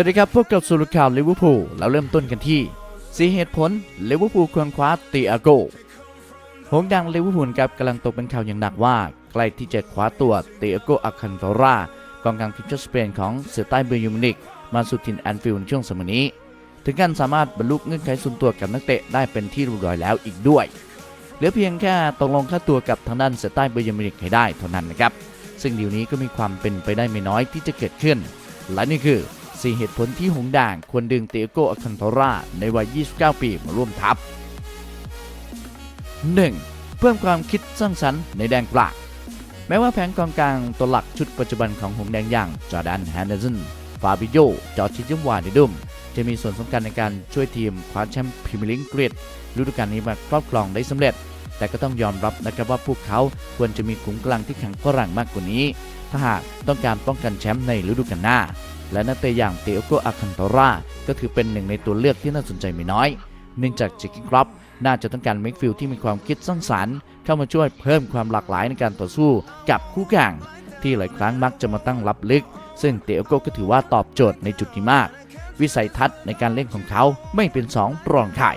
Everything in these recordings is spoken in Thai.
วัสดีครับพบกับสุรข่าวลิเวอร์พูลแล้วเริ่มต้นกันที่สีเหตุผลลิเวอร์พูลควรคว้าติอาโกหงดังลิเวอร์พูลครับกำลังตกเป็นข่าวอย่างหนักว่า ใกล้ที่จะคว้าตัวติอาโกอาคันโตรากองกลางทีมชาติสเปนของเสือใต้เบอร์ยูมินิกมาสู่ถิ่นแอนฟิลด์ในช่วงสมัยนี้ ถึงกันสามารถบรรลุเงื่อนไขส่วนตัวกับนักเตะได้เป็นที่เรียบร้อยแล้วอีกด้วยเหลือเพียงแค่ตกลงค่าตัวกับทางด้านเสือใต้เบอร์ยูมินิกให้ได้เท่านั้นนะครับซึ่งดีลนี้ก็มีความเป็นไปได้ไม่น้อยที่จะเกิดขึ้น และนี่คือ สี่เหตุผลที่หงด่างควรดึงเตโกอคันโตราในวัย 29 ปีมาร่วมทัพ 1. เพิ่มความคิดสร้างสรรค์ในแดงกลางแม้ว่าแผงกองกลางตัวหลักชุดปัจจุบันของหงแดงอย่างจอร์แดนแฮนเดอร์สันฟาบิโยจอร์จิจิมวานิดุมจะมีส่วนสำคัญในการช่วยทีมคว้าแชมป์พรีเมียร์ลีกกฤษฤดูกาลนี้มาครอบครองได้สำเร็จ แต่ก็ต้องยอมรับนะครับว่าพวกเขาควรจะมีขุมกำลังที่แข็งแกร่งมากกว่านี้ ถ้าหากต้องการป้องกันแชมป์ในฤดูกาลหน้า และนักเตะอย่างเตโอโกอาคันโตราก็ถือเป็นหนึ่งในตัวเลือกที่น่าสนใจไม่น้อย เนื่องจากเจิกกิ้งครอปน่าจะต้องการเมกฟิลที่มีความคิดสร้างสรรค์เข้ามาช่วยเพิ่มความหลากหลายในการต่อสู้กับคู่แข่งที่หลายครั้งมักจะมาตั้งรับลึก ซึ่งเตโอโกก็ถือว่าตอบโจทย์ในจุดนี้มาก วิสัยทัศน์ในการเล่นของเขาไม่เป็นสองปรองไข่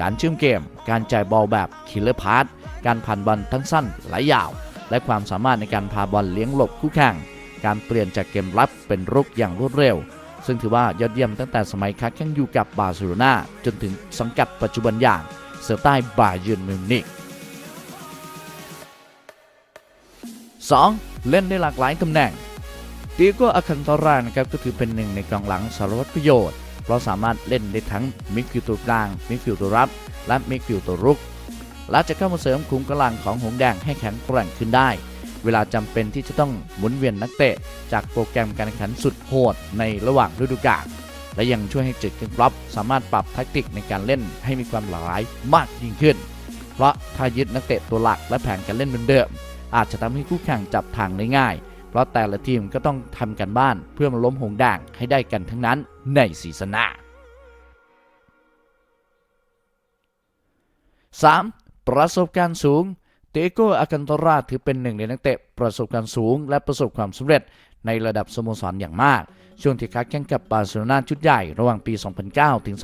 การเชื่อมเกม การจ่ายบอลแบบคิลเลอร์พาสการผ่านบอลทั้งสั้นและยาว และความสามารถในการพาบอลเลี้ยงหลบคู่แข่ง การเปลี่ยนจากเกมรับเป็นรุกอย่างรวดเร็ว ซึ่งถือว่ายอดเยี่ยมตั้งแต่สมัยค้าแข่งอยู่กับบาร์เซโลนาจนถึงสังกัดปัจจุบันอย่างเสือใต้บาเยิร์นมิวนิก 2. เล่นได้หลากหลายตำแหน่งตีโกอาคันตอรานะครับก็ถือเป็นหนึ่งในกองหลังสารวัตรประโยชน์ เพราะสามารถเล่นได้ทั้งมิดฟิลด์ตัวกลางมิดฟิลด์ตัวรับ และมิดฟิลด์ตัวรุก และจะเข้ามาเสริมขุมกำลังของหงแดงให้แข็งแกร่งขึ้นได้ เวลาจำเป็นที่จะต้องหมุนเวียนนักเตะ จากโปรแกรมการแข่งขันสุดโหดในระหว่างฤดูกาลและยังช่วยให้เจดเกนรอบสามารถปรับแทคติกในการเล่นให้มีความหลากหลายมากยิ่งขึ้น เพราะถ้ายึดนักเตะตัวหลักและแผนการเล่นเหมือนเดิม อาจจะทำให้คู่แข่งจับทางได้ง่าย เพราะแต่ละทีมก็ต้องทำกันบ้านเพื่อมาล้มหงด่างให้ได้กันทั้งนั้นในซีซั่นหน้า 3. ประสบการณ์สูง เตโกอากันตราถือเป็นหนึ่งในนักเตะประสบการณ์สูง และประสบความสำเร็จในระดับสโมสรอย่างมาก ช่วงที่ค้าแข่งกับบาร์เซโลนาชุดใหญ่ระหว่างปี 2009 ถึง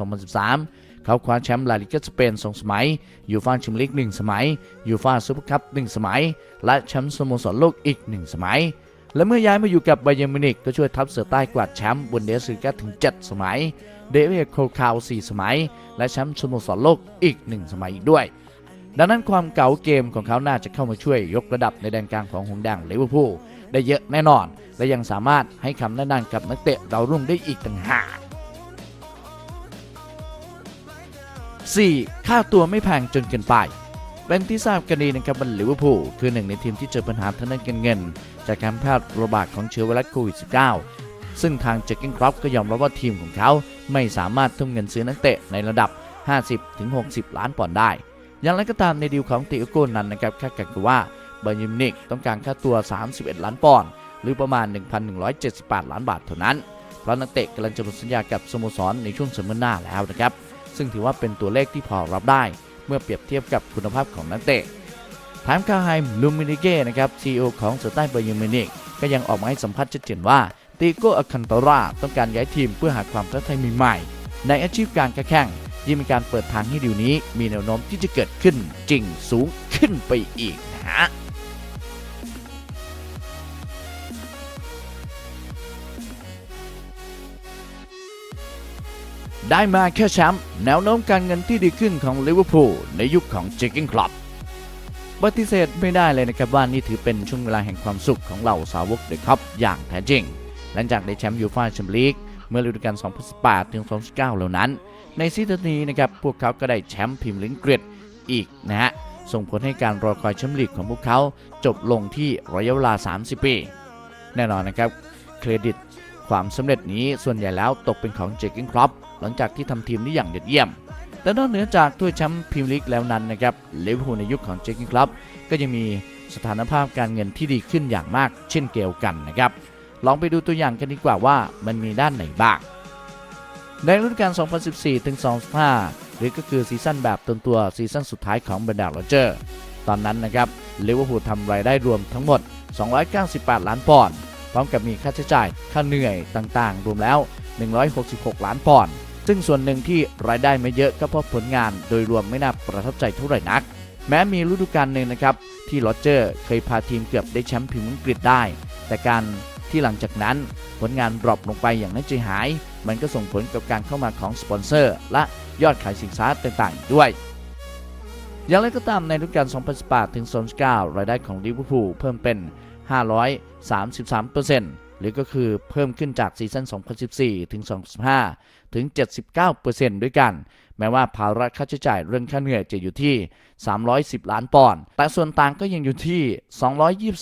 2013 เขาคว้าแชมป์ลาลิกาสเปน 2 สมัย ยูฟ่าแชมเปี้ยนลีก 1 สมัย ยูฟ่าซูเปอร์คัพ 1 สมัย และแชมป์สโมสรโลกอีก 1 สมัย และเมื่อย้ายมาอยู่กับไบเยร์นมินิกก็ช่วยทัพเสือใต้กวาดแชมป์บุนเดสลิกาถึง 7 สมัย เดวิดโคลคาว 4 สมัย และแชมป์สโมสรโลกอีก 1 สมัยอีกด้วย ดังนั้นความเก่าเกมของเขาน่าจะเข้ามาช่วยยกระดับในแดนกลางของหงส์แดงลิเวอร์พูลได้เยอะแน่นอน และยังสามารถให้คำแนะนำกับนักเตะดาวรุ่งได้อีกต่างหาก 4. ค่าตัวไม่แพงจนเกินไปเป็นที่ทราบกันดีนะครับว่าลิเวอร์พูลคือหนึ่งในทีมที่เจอปัญหาทางด้านการเงิน จากการแพร่ระบาดของเชื้อไวรัสโควิด -19 ซึ่งทางเจคกิงครอปก็ยอมรับว่าทีมของเขาไม่สามารถทุ่มเงินซื้อนักเตะในระดับ 50-60 ล้านปอนด์ได้ อย่างไรก็ตามในดีลของติโอโกนั้นนะครับคาดการณ์ว่าบาเยิร์มิวนิกต้องการค่าตัว 31 ล้านปอนด์หรือประมาณ 1,178 ล้านบาทเท่านั้น เพราะนักเตะกำลังจะหมดสัญญากับสโมสรในช่วงซัมเมอร์หน้าแล้วนะครับ ซึ่งถือว่าเป็นตัวเลขที่พอรับได้ เมื่อเปรียบเทียบกับคุณภาพของนักเตะ ถามคาไฮลูมินิเก้นะครับซีอของเสือใต้บาเยิร์นมินิกก็ยังออกมาให้สัมภาษณ์ชัดเจนว่าติโกอคันตราต้องการย้ายทีมเพื่อหาความท้าทายใหม่ๆในอาชีพการแข่งยิ่งมีการเปิดทางให้ดีลนี้ มีแนวโน้มที่จะเกิดขึ้นจริงสูงขึ้นไปอีกนะฮะได้มาแค่แชมป์แนวโน้มการเงินที่ดีขึ้นของลิเวอร์พูลในยุคของเจคกิงคลับ ปฏิเสธไม่ได้เลยนะครับว่านี่ถือเป็นช่วงเวลาแห่งความสุขของเหล่าสาวกเดอะคัพอย่างแท้จริง หลังจากได้แชมป์ยูฟ่าแชมเปี้ยนลีกเมื่อฤดูกาล 2018 ถึง 2019 แล้วนั้น ในซีซั่นนี้นะครับพวกเขาก็ได้แชมป์พรีเมียร์ลีกอังกฤษอีกนะฮะส่งผลให้การรอคอยแชมป์ลีกของพวกเขาจบลงที่ระยะเวลา 30 ปี แน่นอนนะครับเครดิตความสำเร็จนี้ส่วนใหญ่แล้วตกเป็นของเจคกิ้งครอปหลังจากที่ทำทีมได้อย่างยอดเยี่ยม แต่นอกเหนือจากถ้วยแชมป์พรีเมียร์ลีกแล้วนั้นนะครับลิเวอร์พูลในยุคของเจคกิ้งครอปก็ยังมีสถานภาพการเงินที่ดีขึ้นอย่างมาก เช่นเดียวกันนะครับลองไปดูตัวอย่างกันดีกว่าว่ามันมีด้านไหนบ้าง ในฤดูกาล 2014 ถึง 2015 หรือก็คือซีซั่นแบบต้นตัวซีซั่นสุดท้ายของบรรดาโรเจอร์ตอนนั้นนะครับลิเวอร์พูลทำรายได้รวมทั้งหมด 298 ล้านปอนด์พร้อมกับมีค่าใช้จ่ายค่าเหนื่อยต่างๆ รวมแล้ว 166 ล้านปอนด์ ซึ่งส่วนหนึ่งที่รายได้ไม่เยอะก็เพราะผลงานโดยรวมไม่น่าประทับใจเท่าไหร่นัก แม้มีฤดูกาลหนึ่งนะครับที่โรเจอร์เคยพาทีมเกือบได้แชมป์พรีเมียร์อังกฤษได้ แต่การที่หลังจากนั้นผลงานดรอปลงไปอย่างน่าใจหาย มันก็ส่งผลกับการเข้ามาของสปอนเซอร์ และยอดขายสินค้าต่างๆ ด้วย อย่างไรก็ตามในฤดูกาล 2018 ถึง 2019 รายได้ของลิเวอร์พูลเพิ่มเป็น 533% หรือก็คือเพิ่มขึ้นจากซีซั่น 2014 ถึง 2015 ถึง 79%ด้วยกัน แม้ว่าภาระค่าใช้จ่ายเรื่องค่าเหนื่อยจะอยู่ที่ 310 ล้านปอนด์ แต่ส่วนต่างก็ยังอยู่ที่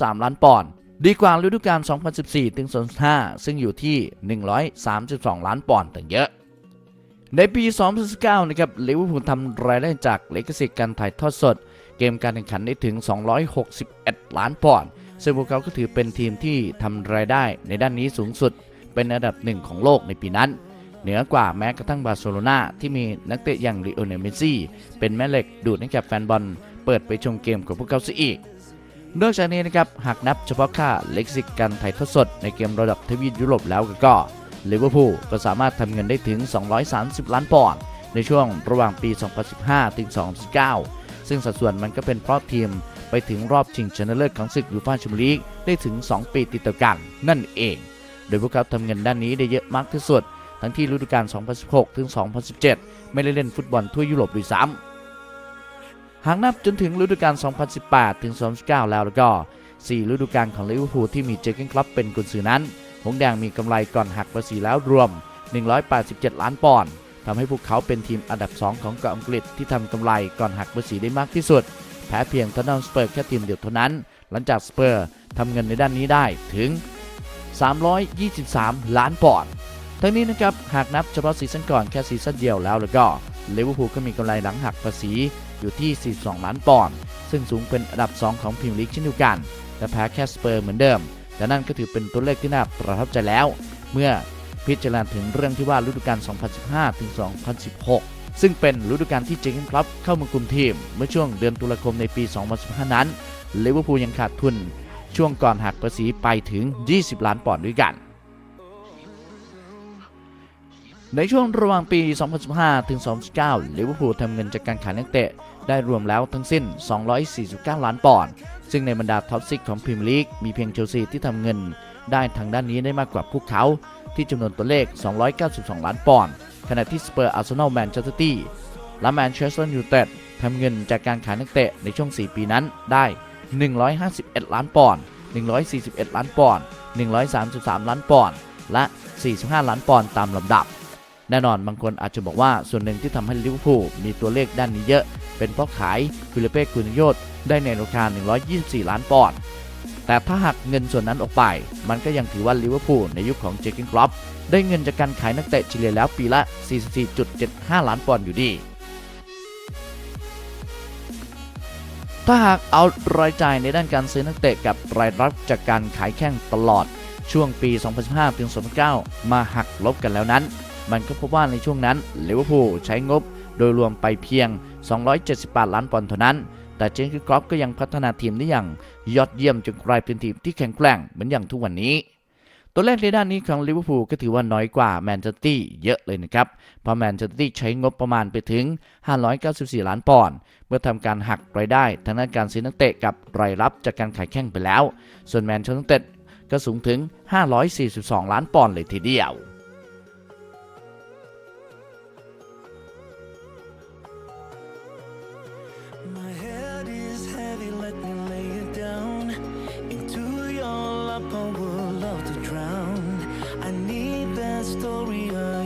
223 ล้านปอนด์ดีกว่าฤดูกาล 2014 ถึง 2015 ซึ่งอยู่ที่ 132 ล้านปอนด์ต่างเยอะ ในปี 2019 นะครับลิเวอร์พูลทำรายได้จากเลกสิทธิ์การถ่ายทอดสด เกมการแข่งขันได้ถึง 261 ล้านปอนด์ ซึ่งพวกเขาก็ถือเป็นทีมที่ทำรายได้ในด้านนี้สูงสุด เป็นอันดับหนึ่งของโลกในปีนั้น เหนือกว่าแม้กระทั่งบาร์เซโลนาที่มีนักเตะอย่างลิโอเนลเมสซี่ เป็นแม่เหล็กดูดให้กับแฟนบอล เปิดไปชมเกมของพวกเขาซะอีกนอกจากนี้นะครับหากนับเฉพาะค่าเล็กซิกการถ่ายทอดสดในเกมระดับทวีปยุโรปแล้วก็ลิเวอร์พูลก็สามารถทำเงินได้ถึง 230 ล้านปอนด์ในช่วงระหว่างปี 2015 ถึง 2019 ซึ่งสัดส่วนมันก็เป็นเพราะทีม ไปถึงรอบชิงชนะเลิศของศึกยูฟ่าแชมเปี้ยนลีกได้ถึง 2 ปีติดต่อกันนั่นเอง โดยพวกเขาทำเงินด้านนี้ได้เยอะมากที่สุด ทั้งที่ฤดูกาล 2016 ถึง 2017 ไม่ได้เล่นฟุตบอลทั่วยุโรปด้วยซ้ำหากนับจนถึงฤดูกาล 2018 ถึง 2019 แล้วแล้วก็ 4 ฤดูกาลของลิเวอร์พูลที่มีเจอเกนคลับเป็นกุนซือนั้น หงแดงมีกำไรก่อนหักภาษีแล้วรวม 187 ล้านปอนด์ทำให้พวกเขาเป็นทีมอันดับ 2 ของเกาะอังกฤษที่ทำกำไรก่อนหักภาษีได้มากที่สุด แพ้เพียงทอนนัมสเปอร์แค่ทีมเดียวเท่านั้น หลังจากสเปอร์ทำเงินในด้านนี้ได้ถึง 323 ล้านปอนด์ทั้งนี้นะครับหากนับเฉพาะซีซั่นก่อนแค่ซีซั่นเดียวแล้วแล้วก็ลิเวอร์พูลก็มีกำไรหลังหักภาษีอยู่ที่ 42 ล้านปอนด์ซึ่งสูงเป็นอันดับ 2 ของพรีเมียร์ลีกเช่นเดียวกัน แต่แพ้แค่สเปอร์เหมือนเดิม แต่นั่นก็ถือเป็นตัวเลขที่น่าประทับใจแล้ว เมื่อพิจารณาถึงเรื่องที่ว่าฤดูกาล 2015 ถึง 2016 ซึ่งเป็นฤดูกาลที่เจคเกนคลับเข้ามาคุมทีม เมื่อช่วงเดือนตุลาคมในปี 2015 นั้นลิเวอร์พูลยังขาดทุน ช่วงก่อนหักภาษีไปถึง 20 ล้านปอนด์ด้วยกัน ในช่วงระหว่างปี 2015 ถึง 2019ลิเวอร์พูลทำเงินจากการขายนักเตะได้รวมแล้วทั้งสิ้น 249 ล้านปอนด์ ซึ่งในบรรดาท็อปซิกของพรีเมียร์ลีกมีเพียงเชลซีที่ทำเงินได้ทางด้านนี้ได้มากกว่าพวกเขาที่จำนวนตัวเลข 292 ล้านปอนด์ ขณะที่สเปอร์อาร์เซนอลแมนเชสเตอร์ตี้และแมนเชสเตอร์ยูไนเต็ดทำเงินจากการขายนักเตะในช่วง 4 ปีนั้นได้ 151 ล้านปอนด์ 141 ล้านปอนด์ 133 ล้านปอนด์ และ 45 ล้านปอนด์ตามลำดับ แน่นอนบางคนอาจจะบอกว่าส่วนหนึ่งที่ทำให้ลิเวอร์พูลมีตัวเลขด้านนี้เยอะ เป็นเพราะขายฟิลิเป้คุนิโยตได้ในราคา 124 ล้านปอนด์ แต่ถ้าหักเงินส่วนนั้นออกไป มันก็ยังถือว่าลิเวอร์พูลในยุคของเจคเกนคลับได้เงินจากการขายนักเตะเฉลี่ยแล้วปีละ 44.75 ล้านปอนด์อยู่ดี ถ้าหากเอารายจ่ายในด้านการซื้อนักเตะกับรายรับจากการขายแข้งตลอดช่วงปี 2015 ถึง 2019มาหักลบกันแล้วนั้น มันก็พบว่าในช่วงนั้นลิเวอร์พูลใช้งบโดยรวมไปเพียง 278 ล้านปอนด์เท่านั้น แต่เจนคิครอปก็ยังพัฒนาทีมได้อย่างยอดเยี่ยมจนกลายเป็นทีมที่แข็งแกร่งเหมือนอย่างทุกวันนี้ ตัวเลขในด้านนี้ของลิเวอร์พูลก็ถือว่าน้อยกว่าแมนเชสเตอร์เยอะเลยนะครับ เพราะแมนเชสเตอร์ใช้งบประมาณไปถึง 594 ล้านปอนด์เมื่อทำการหักรายได้ทางด้านการซื้อนักเตะกับรายรับจากการขายแข้งไปแล้ว ส่วนแมนเชสเตอร์ก็สูงถึง 542 ล้านปอนด์เลยทีเดียว story of